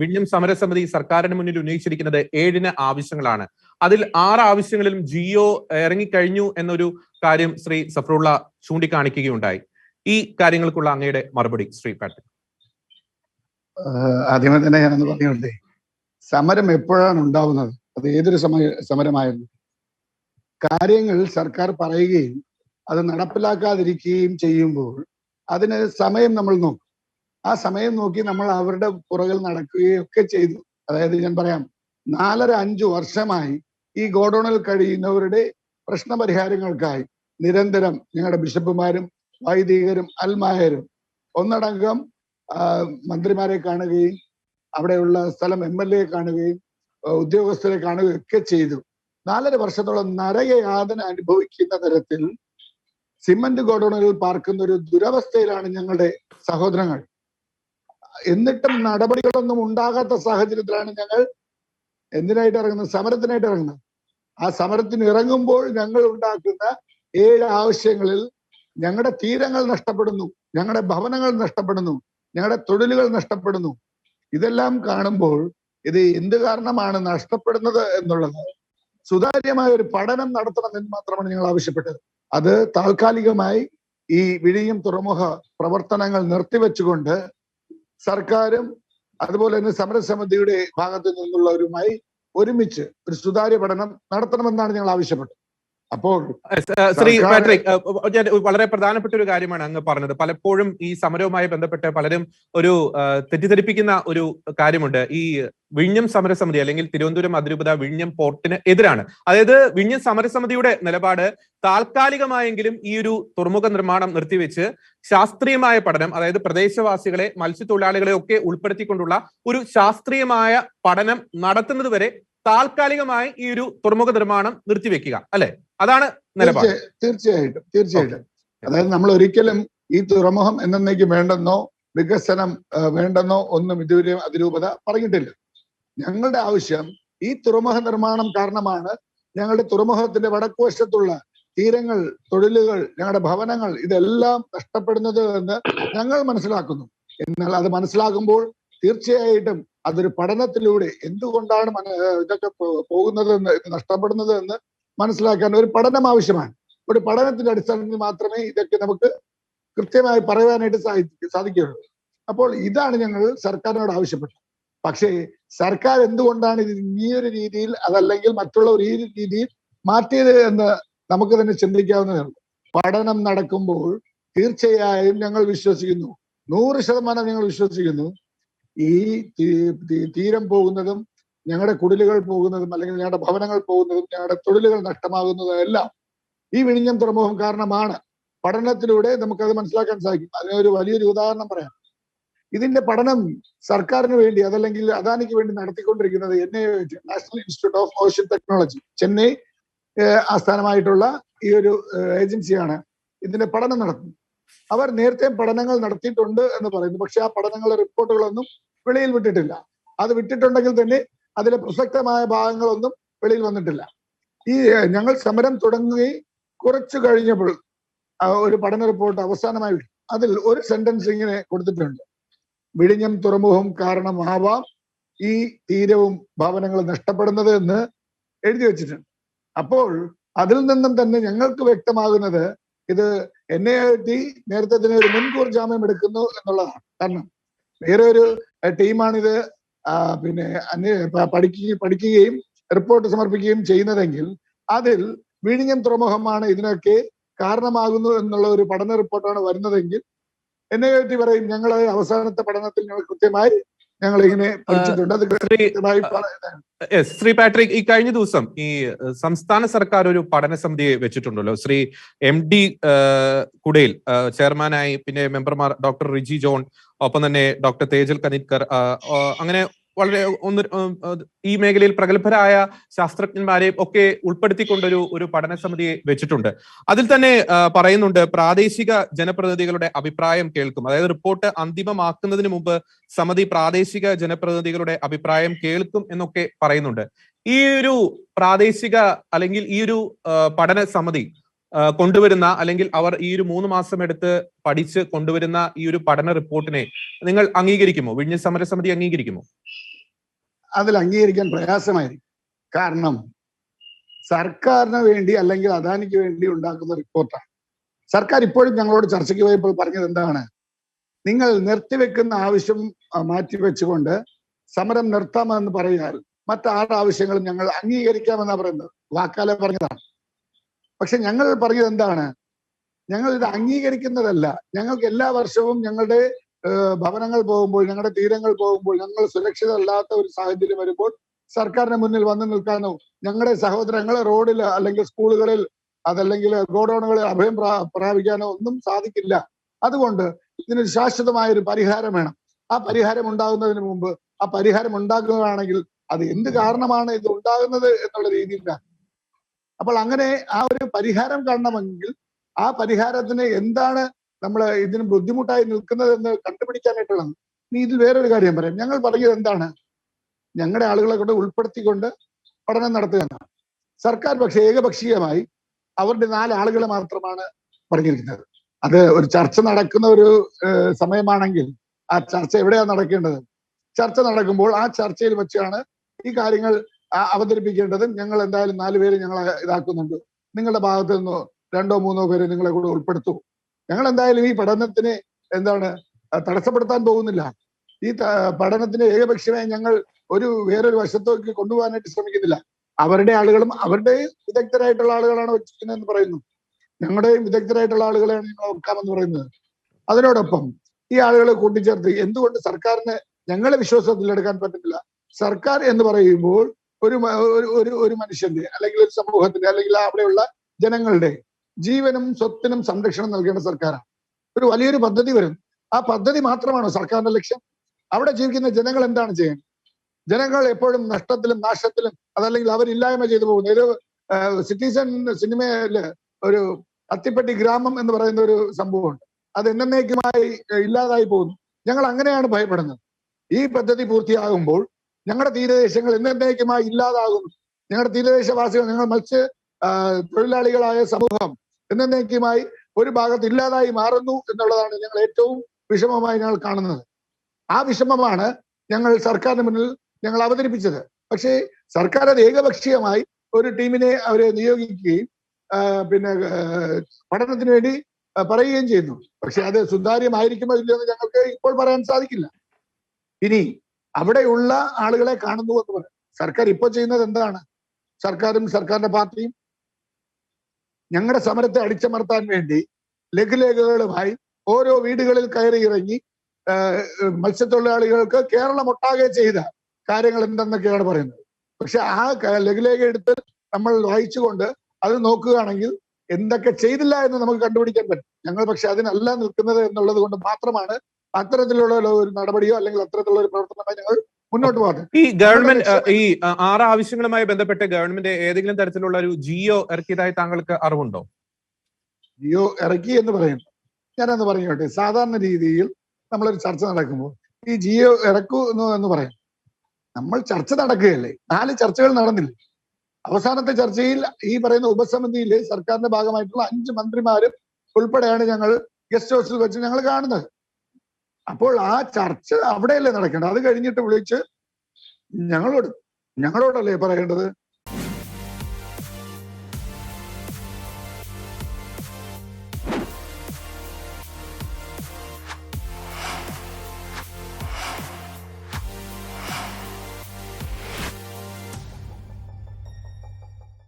വിഴിഞ്ഞം സമരസമിതി സർക്കാരിന് മുന്നിൽ ഉന്നയിച്ചിരിക്കുന്നത് ഏഴിന് ആവശ്യങ്ങളാണ്. അതിൽ ആറ് ആവശ്യങ്ങളിലും ജിയോ ഇറങ്ങിക്കഴിഞ്ഞു എന്നൊരു കാര്യം ശ്രീ സഫറുള്ള ചൂണ്ടിക്കാണിക്കുകയുണ്ടായി. ഈ കാര്യങ്ങൾക്കുള്ള അങ്ങയുടെ മറുപടി ശ്രീ പാട്ടിൽ ആദ്യമേ തന്നെ ഞാനൊന്ന് പറഞ്ഞുകൊണ്ടേ സമരം എപ്പോഴാണ് ഉണ്ടാവുന്നത്? അത് ഏതൊരു സമയ സമരമായിരുന്നു? കാര്യങ്ങൾ സർക്കാർ പറയുകയും അത് നടപ്പിലാക്കാതിരിക്കുകയും ചെയ്യുമ്പോൾ അതിന് സമയം നമ്മൾ നോക്കും. ആ സമയം നോക്കി നമ്മൾ അവരുടെ പുറകിൽ നടക്കുകയും ഒക്കെ ചെയ്തു. അതായത് ഞാൻ പറയാം നാലര അഞ്ചു വർഷമായി ഈ ഗോഡൌണിൽ കഴിയുന്നവരുടെ പ്രശ്നപരിഹാരങ്ങൾക്കായി നിരന്തരം ഞങ്ങളുടെ ബിഷപ്പുമാരും വൈദികരും അൽമായരും ഒന്നടങ്കം മന്ത്രിമാരെ കാണുകയും അവിടെയുള്ള സ്ഥലം എം എൽ എ കാണുകയും ഉദ്യോഗസ്ഥരെ കാണുകയും ഒക്കെ ചെയ്തു. നാലര വർഷത്തോളം നരകയാതന അനുഭവിക്കുന്ന തരത്തിൽ സിമന്റ് ഗോഡൌണുകളിൽ പാർക്കുന്ന ഒരു ദുരവസ്ഥയിലാണ് ഞങ്ങളുടെ സഹോദരങ്ങൾ. എന്നിട്ടും നടപടികളൊന്നും ഉണ്ടാകാത്ത സാഹചര്യത്തിലാണ് ഞങ്ങൾ എന്തിനായിട്ട് ഇറങ്ങുന്നത്? സമരത്തിനായിട്ട് ഇറങ്ങുന്നത്. ആ സമരത്തിന് ഇറങ്ങുമ്പോൾ ഞങ്ങൾ ഉണ്ടാക്കുന്ന ഏഴ് ആവശ്യങ്ങളിൽ ഞങ്ങളുടെ തീരങ്ങൾ നഷ്ടപ്പെടുന്നു ഞങ്ങളുടെ ഭവനങ്ങൾ നഷ്ടപ്പെടുന്നു ഞങ്ങളുടെ തൊഴിലുകൾ നഷ്ടപ്പെടുന്നു. ഇതെല്ലാം കാണുമ്പോൾ ഇത് എന്ത് കാരണമാണ് നഷ്ടപ്പെടുന്നത് എന്നുള്ളത് സുതാര്യമായ ഒരു പഠനം നടത്തണം എന്ന് മാത്രമാണ് ഞങ്ങൾ ആവശ്യപ്പെട്ടത്. അത് താൽക്കാലികമായി ഈ വിഴിഞ്ഞം തുറമുഖ പ്രവർത്തനങ്ങൾ നിർത്തിവെച്ചുകൊണ്ട് സർക്കാരും അതുപോലെ തന്നെ സമരസമിതിയുടെ ഭാഗത്തു നിന്നുള്ളവരുമായി ഒരുമിച്ച് ഒരു സുതാര്യ പഠനം നടത്തണമെന്നാണ് ഞങ്ങൾ ആവശ്യപ്പെട്ടത്. അപ്പോൾ ശ്രീ പാട്രിക് ഞാൻ വളരെ പ്രധാനപ്പെട്ട ഒരു കാര്യമാണ് അങ്ങ് പറഞ്ഞത്. പലപ്പോഴും ഈ സമരവുമായി ബന്ധപ്പെട്ട് പലരും ഒരു തെറ്റിദ്ധരിപ്പിക്കുന്ന ഒരു കാര്യമുണ്ട്. ഈ വിഴിഞ്ഞം സമരസമിതി അല്ലെങ്കിൽ തിരുവനന്തപുരം അതിരൂപത വിഴിഞ്ഞം പോർട്ടിന് എതിരാണ്. അതായത് വിഴിഞ്ഞം സമരസമിതിയുടെ നിലപാട് താൽക്കാലികമായെങ്കിലും ഈ ഒരു തുറമുഖ നിർമ്മാണം നിർത്തിവെച്ച് ശാസ്ത്രീയമായ പഠനം അതായത് പ്രദേശവാസികളെ മത്സ്യത്തൊഴിലാളികളെ ഒക്കെ ഉൾപ്പെടുത്തിക്കൊണ്ടുള്ള ഒരു ശാസ്ത്രീയമായ പഠനം നടത്തുന്നത് വരെ താൽക്കാലികമായി ഈ ഒരു തുറമുഖ നിർമ്മാണം നിർത്തിവെക്കുക അല്ലെ? അതാണ് നിലപാട്. തീർച്ചയായിട്ടും തീർച്ചയായിട്ടും. അതായത് നമ്മൾ ഒരിക്കലും ഈ തുറമുഖം എന്നേക്കും വേണ്ടെന്നോ വികസനം വേണ്ടെന്നോ ഒന്നും ഇതുവരെ അതിരൂപത പറഞ്ഞിട്ടില്ല. ഞങ്ങളുടെ ആവശ്യം ഈ തുറമുഖ നിർമ്മാണം കാരണമാണ് ഞങ്ങളുടെ തുറമുഖത്തിന്റെ വടക്കുവശത്തുള്ള തീരങ്ങൾ തൊഴിലുകൾ ഞങ്ങളുടെ ഭവനങ്ങൾ ഇതെല്ലാം നഷ്ടപ്പെടുന്നത് എന്ന് ഞങ്ങൾ മനസ്സിലാക്കുന്നു. എന്നാൽ അത് മനസ്സിലാക്കുമ്പോൾ തീർച്ചയായിട്ടും അതൊരു പഠനത്തിലൂടെ എന്തുകൊണ്ടാണ് ഇതൊക്കെ പോകുന്നത് എന്ന് നഷ്ടപ്പെടുന്നത് എന്ന് മനസ്സിലാക്കാൻ ഒരു പഠനം ആവശ്യമാണ്. ഒരു പഠനത്തിന്റെ അടിസ്ഥാനത്തിൽ മാത്രമേ ഇതൊക്കെ നമുക്ക് കൃത്യമായി പറയാനായിട്ട് സാധി സാധിക്കുകയുള്ളൂ. അപ്പോൾ ഇതാണ് ഞങ്ങൾ സർക്കാരിനോട് ആവശ്യപ്പെട്ടത്. പക്ഷേ സർക്കാർ എന്തുകൊണ്ടാണ് ഇത് ഈ ഒരു രീതിയിൽ അതല്ലെങ്കിൽ മറ്റുള്ള ഒരു രീതിയിൽ മാറ്റിയത് എന്ന് നമുക്ക് തന്നെ ചിന്തിക്കാവുന്നതാണ് പഠനം നടക്കുമ്പോൾ തീർച്ചയായും ഞങ്ങൾ വിശ്വസിക്കുന്നു. നൂറ് ശതമാനം ഞങ്ങൾ വിശ്വസിക്കുന്നു. ഈ തീരം പോകുന്നതും ഞങ്ങളുടെ കുടിലുകൾ പോകുന്നതും അല്ലെങ്കിൽ ഞങ്ങളുടെ ഭവനങ്ങൾ പോകുന്നതും ഞങ്ങളുടെ തൊഴിലുകൾ നഷ്ടമാകുന്നതും എല്ലാം ഈ വിഴിഞ്ഞം തുറമുഖം കാരണമാണ്. പഠനത്തിലൂടെ നമുക്കത് മനസ്സിലാക്കാൻ സാധിക്കും. അതിനൊരു വലിയൊരു ഉദാഹരണം പറയാം. ഇതിന്റെ പഠനം സർക്കാരിന് വേണ്ടി അതല്ലെങ്കിൽ അദാനിക്ക് വേണ്ടി നടത്തിക്കൊണ്ടിരിക്കുന്നത് N I national institute of ocean technology Chennai ആസ്ഥാനമായിട്ടുള്ള ഈ ഒരു ഏജൻസിയാണ് ഇതിന്റെ പഠനം നടത്തുന്നത്. അവർ നേരത്തെ പഠനങ്ങൾ നടത്തിയിട്ടുണ്ട് എന്ന് പറയുന്നു. പക്ഷെ ആ പഠനങ്ങളുടെ റിപ്പോർട്ടുകളൊന്നും വെളിയിൽ വിട്ടിട്ടില്ല. അത് വിട്ടിട്ടുണ്ടെങ്കിൽ തന്നെ അതിലെ പ്രസക്തമായ ഭാഗങ്ങളൊന്നും വെളിയിൽ വന്നിട്ടില്ല. ഈ ഞങ്ങൾ സമരം തുടങ്ങുകയും കുറച്ചു കഴിഞ്ഞപ്പോൾ ഒരു പഠന റിപ്പോർട്ട് അവസാനമായി അതിൽ ഒരു സെന്റൻസ് ഇങ്ങനെ കൊടുത്തിട്ടുണ്ട്. വിഴിഞ്ഞം തുറമുഖം കാരണമാവാം ഈ തീരവും ഭവനങ്ങളും നഷ്ടപ്പെടുന്നത് എന്ന് എഴുതി വെച്ചിട്ടുണ്ട്. അപ്പോൾ അതിൽ നിന്നും തന്നെ ഞങ്ങൾക്ക് വ്യക്തമാകുന്നത് ഇത് എൻ ഐ ടി നേരത്തെ തന്നെ ഒരു മുൻകൂർ ജാമ്യം എടുക്കുന്നു എന്നുള്ളതാണ്. കാരണം വേറെ ഒരു ടീമാണിത് പിന്നെ പഠിക്കുക പഠിക്കുകയും റിപ്പോർട്ട് സമർപ്പിക്കുകയും ചെയ്യുന്നതെങ്കിൽ അതിൽ വിഴിഞ്ഞം തുറമുഖമാണ് ഇതിനൊക്കെ കാരണമാകുന്നു എന്നുള്ള ഒരു പഠന റിപ്പോർട്ടാണ് വരുന്നതെങ്കിൽ എൻ ഐ ടി പറയും ഞങ്ങൾ അവസാനത്തെ പഠനത്തിൽ ഞങ്ങൾ കൃത്യമായി ഞങ്ങൾ ഇങ്ങനെ പഠിച്ചിട്ടുണ്ട്. അത് ശ്രീ പാട്രിക് ഈ കഴിഞ്ഞ ദിവസം ഈ സംസ്ഥാന സർക്കാർ ഒരു പഠന സമിതി വെച്ചിട്ടുണ്ടല്ലോ. ശ്രീ എം ഡി കുടയിൽ ചെയർമാനായി പിന്നെ മെമ്പർമാർ ഡോക്ടർ റിജി ജോൺ ഒപ്പം തന്നെ ഡോക്ടർ തേജൽ കനിത്കർ അങ്ങനെ വളരെ ഒന്ന് ഈ മേഖലയിൽ പ്രഗത്ഭരായ ശാസ്ത്രജ്ഞന്മാരെ ഒക്കെ ഉൾപ്പെടുത്തിക്കൊണ്ടൊരു ഒരു പഠന സമിതിയെ വെച്ചിട്ടുണ്ട്. അതിൽ തന്നെ പറയുന്നുണ്ട് പ്രാദേശിക ജനപ്രതിനിധികളുടെ അഭിപ്രായം കേൾക്കും. അതായത് റിപ്പോർട്ട് അന്തിമമാക്കുന്നതിന് മുമ്പ് സമിതി പ്രാദേശിക ജനപ്രതിനിധികളുടെ അഭിപ്രായം കേൾക്കും എന്നൊക്കെ പറയുന്നുണ്ട്. ഈ ഒരു പ്രാദേശിക അല്ലെങ്കിൽ ഈ ഒരു പഠന സമിതി കൊണ്ടുവരുന്ന അല്ലെങ്കിൽ അവർ ഈ ഒരു മൂന്ന് മാസം എടുത്ത് പഠിച്ച് കൊണ്ടുവരുന്ന ഈ ഒരു പഠന റിപ്പോർട്ടിനെ നിങ്ങൾ അംഗീകരിക്കുമോ? വിഴിഞ്ഞ സമരസമിതി അംഗീകരിക്കുമോ? അതിൽ അംഗീകരിക്കാൻ പ്രയാസമായിരിക്കും. കാരണം സർക്കാരിന് വേണ്ടി അല്ലെങ്കിൽ അദാനിക്ക് വേണ്ടി ഉണ്ടാക്കുന്ന റിപ്പോർട്ടാണ്. സർക്കാർ ഇപ്പോഴും ഞങ്ങളോട് ചർച്ചയ്ക്ക് പോയപ്പോൾ പറഞ്ഞത് എന്താണ്? നിങ്ങൾ നിർത്തിവെക്കുന്ന ആവശ്യം മാറ്റിവെച്ചുകൊണ്ട് സമരം നിർത്താമെന്ന് പറയാൽ മറ്റാറ് ആവശ്യങ്ങളും ഞങ്ങൾ അംഗീകരിക്കാമെന്നാണ് പറയുന്നത്. വാക്കാലെ പറഞ്ഞതാണ്. പക്ഷെ ഞങ്ങൾ പറഞ്ഞത് എന്താണ്? ഞങ്ങൾ ഇത് അംഗീകരിക്കുന്നതല്ല. ഞങ്ങൾക്ക് എല്ലാ വർഷവും ഞങ്ങളുടെ ഭവനങ്ങൾ പോകുമ്പോൾ ഞങ്ങളുടെ തീരങ്ങൾ പോകുമ്പോൾ ഞങ്ങൾ സുരക്ഷിതമല്ലാത്ത ഒരു സാഹചര്യം വരുമ്പോൾ സർക്കാരിന് മുന്നിൽ വന്നു നിൽക്കാനോ ഞങ്ങളുടെ സഹോദരങ്ങളെ റോഡിൽ അല്ലെങ്കിൽ സ്കൂളുകളിൽ അതല്ലെങ്കിൽ ഗോഡൌണുകളിൽ അഭയം പ്രാ- പ്രാപിക്കാനോ ഒന്നും സാധിക്കില്ല. അതുകൊണ്ട് ഇതിന് ശാശ്വതമായ ഒരു പരിഹാരം വേണം. ആ പരിഹാരം ഉണ്ടാകുന്നതിന് മുമ്പ് ആ പരിഹാരം ഉണ്ടാക്കുകയാണെങ്കിൽ അത് എന്ത് കാരണമാണ് ഇത് ഉണ്ടാകുന്നത് എന്നുള്ള രീതിയിലാണ് അപ്പോൾ അങ്ങനെ ആ ഒരു പരിഹാരം കാണണമെങ്കിൽ ആ പരിഹാരത്തിന് എന്താണ് നമ്മൾ ഇതിന് ബുദ്ധിമുട്ടായി നിൽക്കുന്നത് എന്ന് നീ ഇതിൽ വേറൊരു കാര്യം പറയാം. ഞങ്ങൾ പറഞ്ഞത് എന്താണ്? ഞങ്ങളുടെ ആളുകളെ കൊണ്ട് ഉൾപ്പെടുത്തിക്കൊണ്ട് പഠനം നടത്തുക എന്നാണ് സർക്കാർ പക്ഷേ ഏകപക്ഷീയമായി അവരുടെ നാല് ആളുകളെ മാത്രമാണ് പറഞ്ഞിരിക്കുന്നത്. അത് ഒരു ചർച്ച നടക്കുന്ന ഒരു സമയമാണെങ്കിൽ ആ ചർച്ച എവിടെയാണ് നടക്കേണ്ടത്? ചർച്ച നടക്കുമ്പോൾ ആ ചർച്ചയിൽ വെച്ചാണ് ഈ കാര്യങ്ങൾ അവതരിപ്പിക്കേണ്ടത്. ഞങ്ങൾ എന്തായാലും നാല് പേര് ഞങ്ങളെ ഇതാക്കുന്നുണ്ട്. നിങ്ങളുടെ ഭാഗത്ത് നിന്ന് രണ്ടോ മൂന്നോ പേര് നിങ്ങളെ കൂടെ ഉൾപ്പെടുത്തൂ. ഞങ്ങൾ എന്തായാലും ഈ പഠനത്തിന് എന്താണ് തടസ്സപ്പെടുത്താൻ പോകുന്നില്ല. ഈ പഠനത്തിന് ഏകപക്ഷീയമായി ഞങ്ങൾ ഒരു വേറൊരു വശത്തേക്ക് കൊണ്ടുപോകാനായിട്ട് ശ്രമിക്കുന്നില്ല. അവരുടെ ആളുകളും അവരുടെ വിദഗ്ധരായിട്ടുള്ള ആളുകളാണ് വച്ചിരിക്കുന്നതെന്ന് പറയുന്നു. ഞങ്ങളുടെയും വിദഗ്ധരായിട്ടുള്ള ആളുകളെയാണ് ഞങ്ങൾ ഓർക്കാമെന്ന് പറയുന്നത്. അതിനോടൊപ്പം ഈ ആളുകളെ കൂട്ടിച്ചേർത്ത് എന്തുകൊണ്ട് സർക്കാരിന് ഞങ്ങളെ വിശ്വാസത്തിലെടുക്കാൻ പറ്റുന്നില്ല? സർക്കാർ എന്ന് പറയുമ്പോൾ ഒരു ഒരു ഒരു മനുഷ്യന്റെ അല്ലെങ്കിൽ ഒരു സമൂഹത്തിന്റെ അല്ലെങ്കിൽ അവിടെയുള്ള ജനങ്ങളുടെ ജീവനും സ്വത്തിനും സംരക്ഷണം നൽകേണ്ട സർക്കാരാണ്. ഒരു വലിയൊരു പദ്ധതി വരും. ആ പദ്ധതി മാത്രമാണോ സർക്കാരിന്റെ ലക്ഷ്യം? അവിടെ ജീവിക്കുന്ന ജനങ്ങൾ എന്താണ് ചെയ്യുന്നത്? ജനങ്ങൾ എപ്പോഴും നഷ്ടത്തിലും നാശത്തിലും അതല്ലെങ്കിൽ അവരില്ലായ്മ ചെയ്തു പോകുന്നു. ഒരു സിറ്റിസൺ സിനിമയിൽ ഒരു അത്തിപ്പെട്ടി ഗ്രാമം എന്ന് പറയുന്ന ഒരു സംഭവമുണ്ട്. അത് എന്നേക്കുമായി ഇല്ലാതായി പോകുന്നു. ഞങ്ങൾ അങ്ങനെയാണ് ഭയപ്പെടുന്നത്. ഈ പദ്ധതി പൂർത്തിയാകുമ്പോൾ ഞങ്ങളുടെ തീരദേശങ്ങൾ എന്നേക്കുമായി ഇല്ലാതാകും ഞങ്ങളുടെ തീരദേശവാസികൾ ഞങ്ങൾ മത്സ്യ തൊഴിലാളികളായ സമൂഹം എന്നേക്കുമായി ഒരു ഭാഗത്ത് ഇല്ലാതായി മാറുന്നു എന്നുള്ളതാണ് ഞങ്ങൾ ഏറ്റവും വിഷമമായി ഞങ്ങൾ കാണുന്നത്. ആ വിഷമമാണ് ഞങ്ങൾ സർക്കാരിന് മുന്നിൽ ഞങ്ങൾ അവതരിപ്പിച്ചത്. പക്ഷേ സർക്കാർ അത് ഏകപക്ഷീയമായി ഒരു ടീമിനെ അവരെ നിയോഗിക്കുകയും പിന്നെ പഠനത്തിന് വേണ്ടി പറയുകയും ചെയ്യുന്നു. പക്ഷെ അത് സുതാര്യമായിരിക്കുമോ ഇല്ലയോ എന്ന് ഞങ്ങൾക്ക് ഇപ്പോൾ പറയാൻ സാധിക്കില്ല. ഇനി അവിടെയുള്ള ആളുകളെ കാണുന്നു എന്ന് പറയും. സർക്കാർ ഇപ്പോൾ ചെയ്യുന്നത് എന്താണ്? സർക്കാരും സർക്കാരിന്റെ പാർട്ടിയും ഞങ്ങളുടെ സമരത്തെ അടിച്ചമർത്താൻ വേണ്ടി ലഘുലേഖകളുമായി ഓരോ വീടുകളിൽ കയറി ഇറങ്ങി മത്സ്യത്തൊഴിലാളികൾക്ക് കേരളം ഒട്ടാകെ ചെയ്ത കാര്യങ്ങൾ എന്തെന്നൊക്കെയാണ് പറയുന്നത്. പക്ഷെ ആ ലഘുലേഖ എടുത്ത് നമ്മൾ വായിച്ചുകൊണ്ട് അത് നോക്കുകയാണെങ്കിൽ എന്തൊക്കെ ചെയ്തില്ല എന്ന് നമുക്ക് കണ്ടുപിടിക്കാൻ പറ്റും. ഞങ്ങൾ പക്ഷെ അതിനല്ല നിൽക്കുന്നത് എന്നുള്ളത് കൊണ്ട് മാത്രമാണ് അത്തരത്തിലുള്ള ഒരു നടപടിയോ അല്ലെങ്കിൽ അത്തരത്തിലുള്ള ഒരു പ്രവർത്തനമോ ഞങ്ങൾ മുന്നോട്ട് പോകാതെ. ഈ ഗവൺമെന്റ് ഈ ആറ് ആവശ്യങ്ങളുമായി ബന്ധപ്പെട്ട് ഗവൺമെന്റ് ഏതെങ്കിലും തരത്തിലുള്ള ഒരു ജിയോ ഇറക്കിയതായി താങ്കൾക്ക് അറിവുണ്ടോ? ജിയോ ഇറക്കി എന്ന് പറയുന്നു. ഞാനെന്ന് പറയട്ടെ സാധാരണ രീതിയിൽ നമ്മളൊരു ചർച്ച നടക്കുമ്പോൾ ഈ ജിയോ ഇറക്കുന്നു എന്ന് പറയും. നമ്മൾ ചർച്ച നടക്കുകയല്ലേ? നാല് ചർച്ചകൾ നടന്നില്ലേ. അവസാനത്തെ ചർച്ചയിൽ ഈ പറയുന്ന ഉപസമിതിയിലെ സർക്കാരിന്റെ ഭാഗമായിട്ടുള്ള അഞ്ച് മന്ത്രിമാരും ഉൾപ്പെടെയാണ് ഞങ്ങൾ ഗസ്റ്റ് ഹൗസിൽ വെച്ച് ഞങ്ങൾ കാണുന്നത്. അപ്പോൾ ആ ചർച്ച അവിടെയല്ലേ നടക്കേണ്ടത്? അത് കഴിഞ്ഞിട്ട് വിളിച്ച് ഞങ്ങളോട് ഞങ്ങളോടല്ലേ പറയേണ്ടത്?